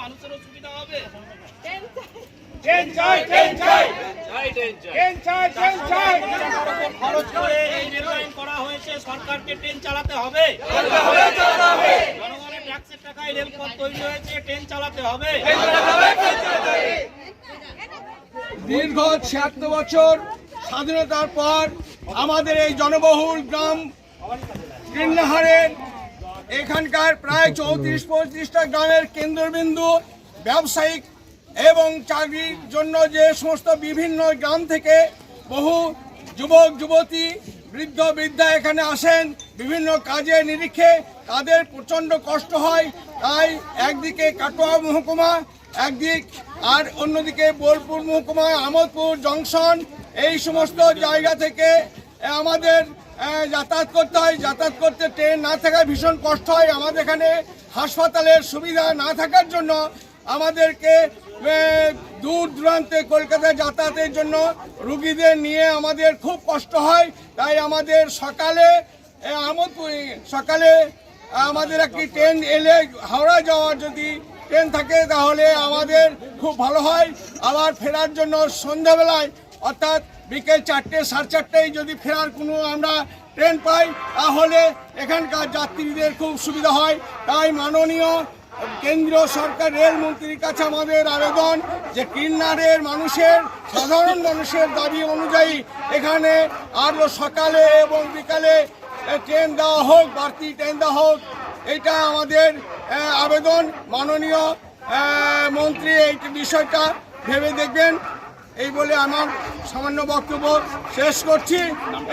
মানুষেরও সুবিধা হবে? ট্রেন চাই ট্রেন চাই। ট্রেন চাই ট্রেন চাই। খরচ করে এই রেল লাইন করা হয়েছে সরকারকে ট্রেন চালাতে হবে। জনগণের ট্যাক্সের টাকায় রেলপথ তৈরি হয়েছে ট্রেন চালাতে হবে। দীর্ঘ ছিয়াত্তর বছর স্বাধীনতার পর আমাদের এই জনবহুল গ্রাম কৃষ্ণহারের এখানকার প্রায় চৌত্রিশ পঁয়ত্রিশটা গ্রামের কেন্দ্রবিন্দু ব্যবসায়িক এবং চাকরির জন্য যে সমস্ত বিভিন্ন গ্রাম থেকে বহু যুবক, যুবতী, বৃদ্ধ, বৃদ্ধা এখানে আসেন, বিভিন্ন কাজে নিরীক্ষে, তাদের প্রচণ্ড কষ্ট হয়। তাই একদিকে কাটোয়া মহকুমা, একদিক আর অন্যদিকে বোলপুর মহকুমা আমোদপুর জংশন, এই সমস্ত জায়গা থেকে আমাদের যাতায়াত করতে হয়। যাতায়াত করতে ট্রেন না থাকায় ভীষণ কষ্ট হয়। আমাদের এখানে হাসপাতালের সুবিধা না থাকার জন্য আমাদেরকে দূর দূরান্তে কলকাতায় যাতায়াতের জন্য রুগীদের নিয়ে আমাদের খুব কষ্ট হয়। তাই আমাদের সকালে আমোদপুর সকালে আমাদের একটি ট্রেন এলে হাওড়া যাওয়ার যদি ট্রেন থাকে, তাহলে আমাদের খুব ভালো হয়। আবার ফেরার জন্য সন্ধ্যাবেলায়, অর্থাৎ বিকেল চারটে, সাড়ে চারটেয় যদি ফেরার কোনো আমরা ট্রেন পাই, তাহলে এখানকার যাত্রীদের খুব সুবিধা হয়। তাই মাননীয় কেন্দ্রীয় সরকার, রেলমন্ত্রীর কাছে আমাদের আবেদন যে কিন্নারের মানুষের, সাধারণ মানুষের দাবি অনুযায়ী এখানে আরও সকালে এবং বিকালে ট্রেন দেওয়া হোক, বাড়তি ট্রেন দেওয়া হোক, এটা আমাদের আবেদন। মাননীয় মন্ত্রী, এই বিষয়টা ভেবে দেখবেন। এই বলে আমার সামান্য বক্তব্য শেষ করছি।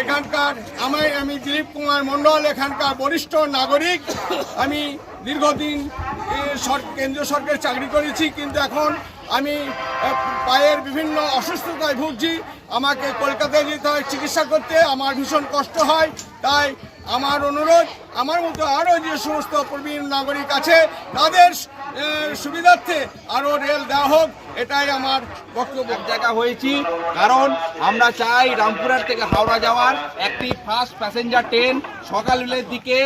এখানকার আমি আমি দিলীপ কুমার মণ্ডল, এখানকার বরিষ্ঠ নাগরিক। আমি দীর্ঘদিন কেন্দ্রীয় সরকারে চাকরি করেছি, কিন্তু এখন আমি পায়ের বিভিন্ন অসুস্থতায় ভুগছি। আমাকে কলকাতায় যেতে হয় চিকিৎসা করতে, আমার ভীষণ কষ্ট হয়। তাই আমার অনুরোধ, আমার মতো আরও যে সমস্ত প্রবীণ নাগরিক আছে, তাদের সুবিধার্থে আরও রেল দেওয়া হোক, এটাই আমার বক্তব্য। জায়গা হয়েছি, কারণ আমরা চাই রামপুরহাট থেকে হাওড়া যাওয়ার একটি ফার্স্ট প্যাসেঞ্জার ট্রেন সকালের দিকে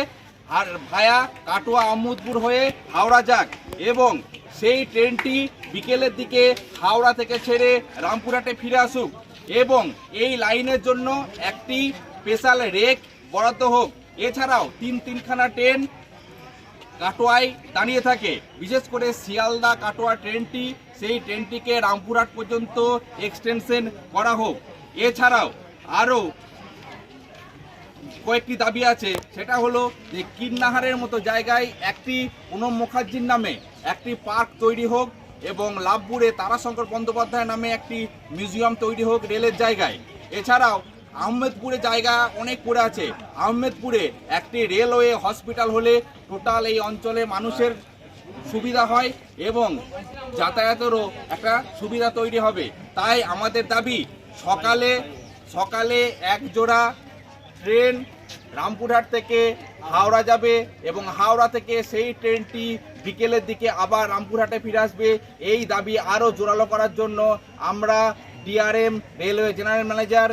আর ভায়া কাটোয়া আহমদপুর হয়ে হাওড়া যাক। এবং সেই ট্রেনটি বিকেলের দিকে হাওড়া থেকে ছেড়ে রামপুরহাটে ফিরে আসুক। এবং এই লাইনের জন্য একটি স্পেশাল রেক বরাদ্দ হোক। এছাড়াও তিন তিনখানা ট্রেন কাটোয়ায় দাঁড়িয়ে থাকে। বিশেষ করে শিয়ালদা কাটোয়া ট্রেনটি, সেই ট্রেনটিকে রামপুরহাট পর্যন্ত এক্সটেনশন করা হোক। এছাড়াও আরও কয়েকটি দাবি আছে। সেটা হলো যে কিন্নাহারের মতো জায়গায় একটি পুনম মুখার্জির নামে একটি পার্ক তৈরি হোক এবং লাভপুরে তারাশঙ্কর বন্দ্যোপাধ্যায় নামে একটি মিউজিয়াম তৈরি হোক রেলের জায়গায়। এছাড়াও আহমেদপুরে জায়গা অনেক পড়ে আছে। আহমেদপুরে একটি রেলওয়ে হসপিটাল হলে টোটাল এই অঞ্চলে মানুষের সুবিধা হয় এবং যাতায়াতেরও একটা সুবিধা তৈরি হবে। তাই আমাদের দাবি, সকালে সকালে এক জোড়া ট্রেন রামপুরহাট থেকে হাওড়া যাবে এবং হাওড়া থেকে সেই ট্রেনটি বিকেলের দিকে আবার রামপুরহাটে ফিরে আসবে। এই দাবি আরও জোরালো করার জন্য আমরা ডিআরএম রেলওয়ে জেনারেল ম্যানেজার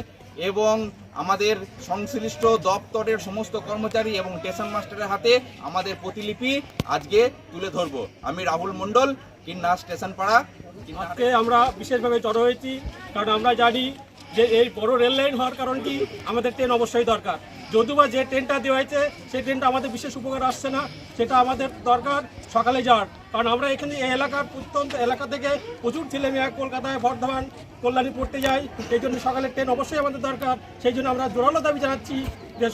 এবং আমাদের সংশ্লিষ্ট দপ্তরের সমস্ত কর্মচারী এবং স্টেশন মাস্টারের হাতে আমাদের প্রতিলিপি আজকে তুলে ধরব। আমি রাহুল মণ্ডল, কিন্না স্টেশন পাড়া। আজকে আমরা বিশেষভাবে জড়ো হয়েছি, কারণ আমরা জানি যে এই বড় রেল লাইন হওয়ার কারণটি আমাদের ট্রেন অবশ্যই দরকার। যদিও যে ট্রেনটা দেওয়া হয়েছে, সেই ট্রেনটা আমাদের বিশেষ উপকার আসছে না। সেটা আমাদের দরকার সকালে যাওয়ার। কারণ আমরা এখানে এই এলাকার প্রত্যন্ত এলাকা থেকে প্রচুর ছেলেমেয়া কলকাতায় বর্ধমান কল্যাণী পড়তে যাই এই জন্য সকালের ট্রেন অবশ্যই আমাদের দরকার। সেই জন্য আমরা জোরালো দাবি জানাচ্ছি যে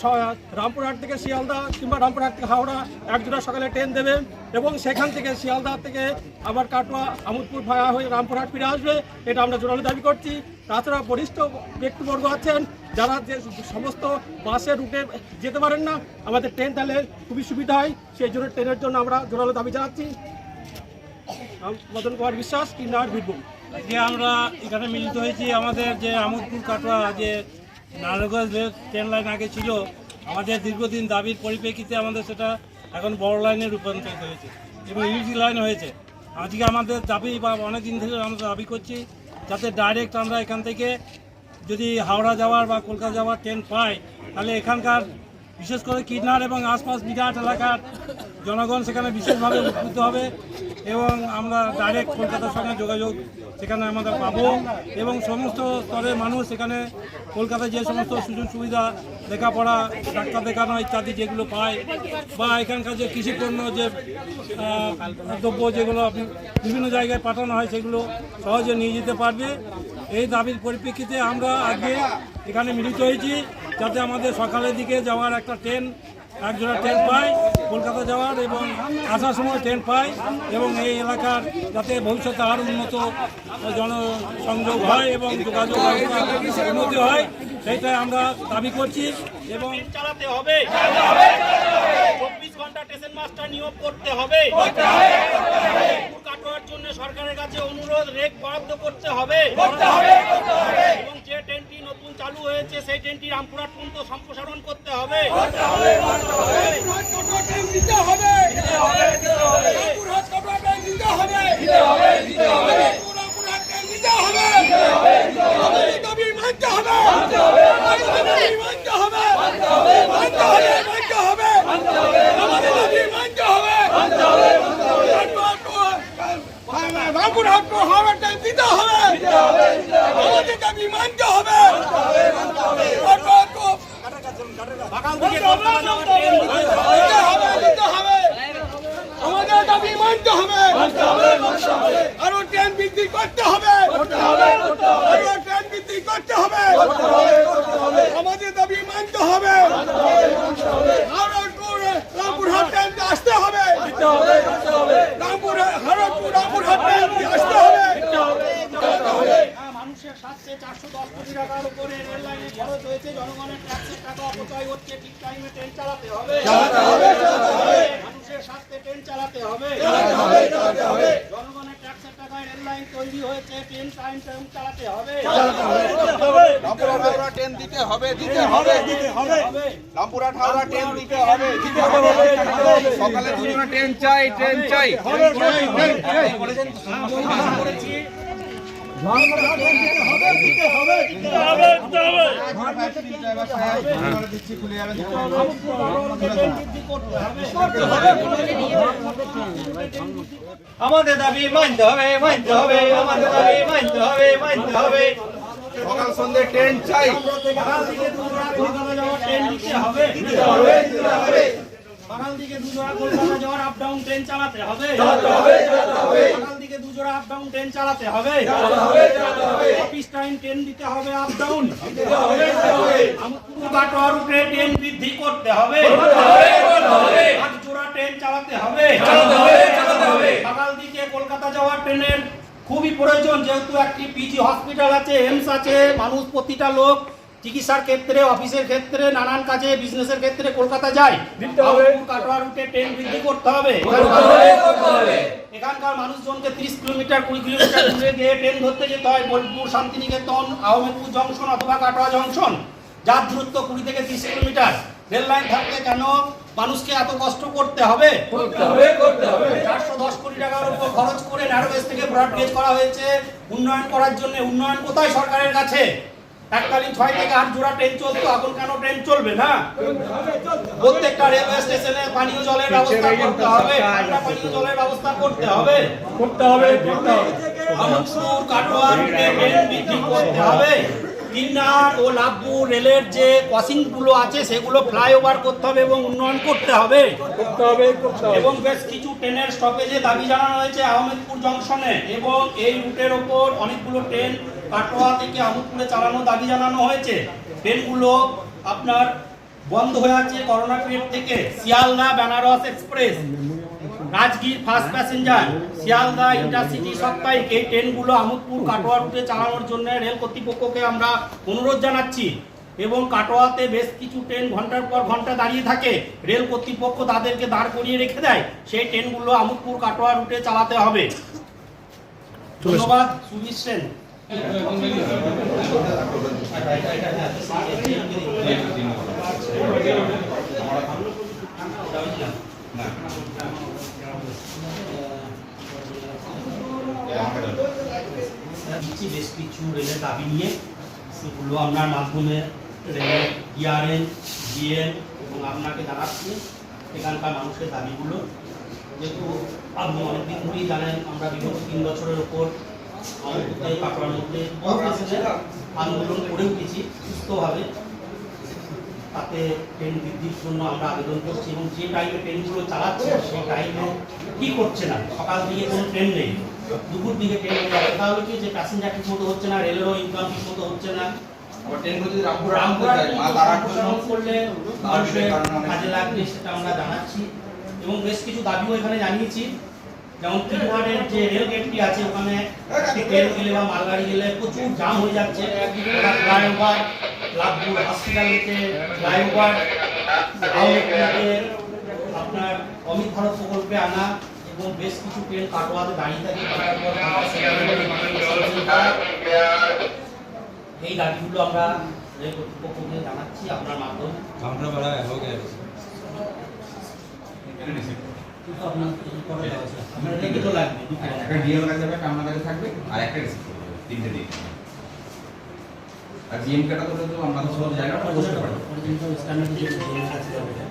রামপুরহাট থেকে শিয়ালদা কিংবা রামপুরহাট থেকে হাওড়া একজোড়া সকালে ট্রেন দেবে এবং সেখান থেকে শিয়ালদা থেকে আবার কাটোয়া, আমোদপুর ভাড়া হয়ে রামপুরহাট ফিরে আসবে। এটা আমরা জোরালো দাবি করছি। তাছাড়া বরিষ্ঠ ব্যক্তিবর্গ আছেন, যারা যে সমস্ত বাসের রুটে যেতে পারেন না, আমাদের ট্রেন তাহলে খুবই সুবিধা হয়। সেই জন্য ট্রেনের জন্য আমরা জোরালো দাবি জানাচ্ছি। মদন কুমার বিশ্বাস, কিন্নার বীরভূম। যে আমরা এখানে মিলিত হয়েছি আমাদের যে আমোদপুর, কাটোয়া যে নারায়ণগঞ্জ ট্রেন লাইন আগে ছিল, আমাদের দীর্ঘদিন দাবির পরিপ্রেক্ষিতে আমাদের সেটা এখন বড় লাইনে রূপান্তরিত হয়েছে এবং ইউজি লাইন হয়েছে। আজকে আমাদের দাবি বা অনেক দিন থেকে আমরা দাবি করছি যাতে ডাইরেক্ট আমরা এখান থেকে যদি হাওড়া যাওয়ার বা কলকাতা যাওয়ার ট্রেন পাই, তাহলে এখানকার বিশেষ করে কিনার এবং আশপাশ বিরাট এলাকার জনগণ সেখানে বিশেষভাবে উপকৃত হবে। এবং আমরা ডাইরেক্ট কলকাতার সঙ্গে যোগাযোগ সেখানে আমাদের পাবো এবং সমস্ত স্তরের মানুষ সেখানে কলকাতায় যে সমস্ত সুযোগ সুবিধা, লেখাপড়া, ডাক্তার দেখানো ইত্যাদি যেগুলো পায় বা এখানকার যে কৃষিপণ্য যে দ্রব্য যেগুলো আপনি বিভিন্ন জায়গায় পাঠানো হয় সেগুলো সহজে নিয়ে যেতে পারবে। এই দাবির পরিপ্রেক্ষিতে আমরা আগে এখানে মিলিত হয়েছি যাতে আমাদের সকালের দিকে যাওয়ার একটা ট্রেন একজোড়া ট্রেন পাই, কলকাতা যাওয়ার এবং আসার সময় ট্রেন পাই এবং এই এলাকার যাতে ভবিষ্যতে আরও উন্নত জনসংযোগ হয় এবং যোগাযোগ উন্নতি হয়, সেইটাই আমরা দাবি করছি এবং চালাতে হবে। চব্বিশ ঘণ্টা মাস্টার নিয়োগ করতে হবে। জন্য সরকারের কাছে অনুরোধ রেক বরাদ্দ করতে হবে। যে ট্রেনটি নতুন চালু হয়েছে, সেই ট্রেনটি রামপুরহাট পর্যন্ত সম্প্রসারণ করতে হবে রামপুরহাট কটোয়া ট্রেন দিতে হবে রামপুরহাট কটোয়া ট্রেন দিতে হবে রামপুরহাট ট্রেন দিতে হবে আমাদের দাবি মানতে হবে আমাদের দাবি মানতে হবে মানতে হবে মানতে হবে আমাদের দাবি মানতে হবে রামপুরহাট কো হাওড়া ট্রেন দিতে হবে। আমাদের দাবি মানতে হবে। আমাদের হবে। আরও ট্রেন বৃদ্ধি করতে হবে। আরও ট্রেন করতে হবে। আমাদের দাবি মানতে হবে। আরও রামপুরহাট ট্রেন আসতে হবে রামপুর হরদপুর রামপুরহাট ট্রেন আসতে হবে মানুষের স্বার্থে চারশো দশ কোটি টাকার উপরে রেল লাইনে খরচ হয়েছে জনগণের ট্যাক্সের টাকা অপচয় হচ্ছে ঠিক টাইমে ট্রেন চালাতে হবে। মানুষের স্বার্থে ট্রেন চালাতে হবে। জনগণের লাইন তৈরি হয়েছে ট্রেন টাইম টাইম চালাতে হবে। হাওড়া ট্রেন দিতে হবে দিতে হবে। রামপুরহাট হাওড়া ট্রেন দিতে হবে দিতে হবে। সকালে দুজনে ট্রেন চাই ট্রেন চাই। আমাদের দাবি মানতে হবে মানতে হবে আমাদের দাবি মানতে হবে মানতে হবে। সকাল সন্ধ্যে ট্রেন চাই। ট্রেন দিতে হবে। হবে বাঙাল দিকে দুজোড়া কলকাতা যাওয়ার আপ ডাউন ট্রেন চালাতে হবে। দিকে দুজোড়া আপ ডাউন ট্রেন চালাতে হবে। অফিস টাইম ট্রেন দিতে হবে আপ ডাউন কাটোয়া রুটে ট্রেন বৃদ্ধি করতে হবে। আট জোড়া ট্রেন চালাতে হবে। বাঙাল দিকে কলকাতা যাওয়ার ট্রেনের খুবই প্রয়োজন যেহেতু একটি পিজি হসপিটাল আছে এমস আছে মানুষ প্রতিটা লোক চিকিৎসার ক্ষেত্রে অফিসের ক্ষেত্রে নানান কাজে বিজনেসের ক্ষেত্রে কলকাতা যায় আমুকপুর কাটোয়া রুটে ট্রেন বৃদ্ধি করতে হবে। এখানকার মানুষজনকে 30 কিলোমিটার কুড়ি কিলোমিটার দূরে গিয়ে ট্রেন ধরতে যেতে হয়। বোলপুর শান্তিনিকেতন আহমেদপুর জংশন অথবা কাটোয়া জংশন যার দূরত্ব কুড়ি থেকে তিরিশ কিলোমিটার। রেল লাইন থাকতে কেন মানুষকে এত কষ্ট করতে হবে? চারশো দশ কোটি টাকার উপর খরচ করে ন্যারো গেজ থেকে ব্রড গেজ করা হয়েছে। উন্নয়ন করার জন্য উন্নয়ন কোথায় সরকারের কাছে? এককালীন ছয় থেকে আট জোড়া ট্রেন চলতো এখন কেন ট্রেন চলবে না? প্রত্যেকটা রেলওয়ে স্টেশনে পানীয় জলের ব্যবস্থা করতে হবে ঠান্ডা পানীয় জলের ব্যবস্থা করতে হবে। করতে হবে করতে হবে। আমনপুর কাটোয়া রুটে ট্রেন বৃদ্ধি করতে হবে। কিন্নার ও লাভপুর রেলের যে ক্রসিংগুলো আছে সেগুলো ফ্লাইওভার করতে হবে এবং উন্নয়ন করতে হবে। করতে হবে করতে হবে। এবং বেশ কিছু ট্রেনের স্টপেজে দাবি জানানো হয়েছে আহমেদপুর জংশনে। এবং এই রুটের ওপর অনেকগুলো ট্রেন কাটোয়া থেকে আহমেদপুরে চালানোর দাবি জানানো হয়েছে। ট্রেনগুলো আপনার বন্ধ হয়ে আছে করোনা পিরিয়ড থেকে। Sealdah Benaras express Rajgir first passenger Sealdah intercity সাপ্তাহিক। এই ট্রেনগুলো আমোদপুর কাটোয়া রুটে চালানোর জন্য রেল কর্তৃপক্ষকে আমরা অনুরোধ জানাচ্ছি। এবং কাটোয়াতে বেশ কিছু ট্রেন ঘণ্টার পর ঘণ্টা দাঁড়িয়ে থাকে। রেল কর্তৃপক্ষ তাদেরকে দাঁড় করিয়ে রেখে দেয়। সেই ট্রেনগুলো আমোদপুর কাটোয়া রুটে চালাতে হবে। ধন্যবাদ সুবীর সেন। বেশ কিছু রেলের দাবি নিয়ে সেগুলো আপনার মাধ্যমে রেলের ডিআরএন জিএন এবং আপনাকে জানাচ্ছি এখানকার মানুষের দাবিগুলো যেহেতু আপনি অনেকদিন ধরেই জানেন আমরা বিগত তিন বছরের ওপর আমাদের কাটার মধ্যে আন্দোলন করে উঠেছি সুস্থভাবে তাতে ট্রেন বৃদ্ধির জন্য আমরা আবেদন করছি এবং যে টাইমে ট্রেনগুলো চালাচ্ছে সেই টাইমে কি করছে না সকাল দিকে কোনো ট্রেন নেই দুপুর দিকে ট্রেন নেই তাহলে কি যে প্যাসেঞ্জার ঠিক মতো হচ্ছে না রেলেরও ইনকাম ঠিক মতো হচ্ছে না কাজে লাগবে সেটা আমরা জানাচ্ছি এবং বেশ কিছু দাবিও এখানে জানিয়েছি। যেমন কিনহাটের যে রেল গেটটি আছে ওখানে ট্রেন গেলে বা মালগাড়ি গেলে প্রচুর জাম হয়ে যাচ্ছে। ফ্লাইওভার লাভপুর হসপিটালেতে ফ্লাইওভার আপনার অমিত ভারত প্রকল্পে আনা এবং বেশ কিছু ট্রেন কাটোয়াতে দাঁড়িয়ে থাকে। এই দাবিগুলো আমরা রেল কর্তৃপক্ষকে জানাচ্ছি আপনার মাধ্যমে। কিন্তু আপনার করে দেওয়া আছে। আপনার রেখে তো লাগবে। একটা ডিএম কাছে যাবে একটা আমার কাছে থাকবে আর একটা করবে তিনটে দিন আর জিএম কাটা তো তো আমরা সব জায়গা বসতে পারি Original standard যে ডিজাইন আছে ওটা।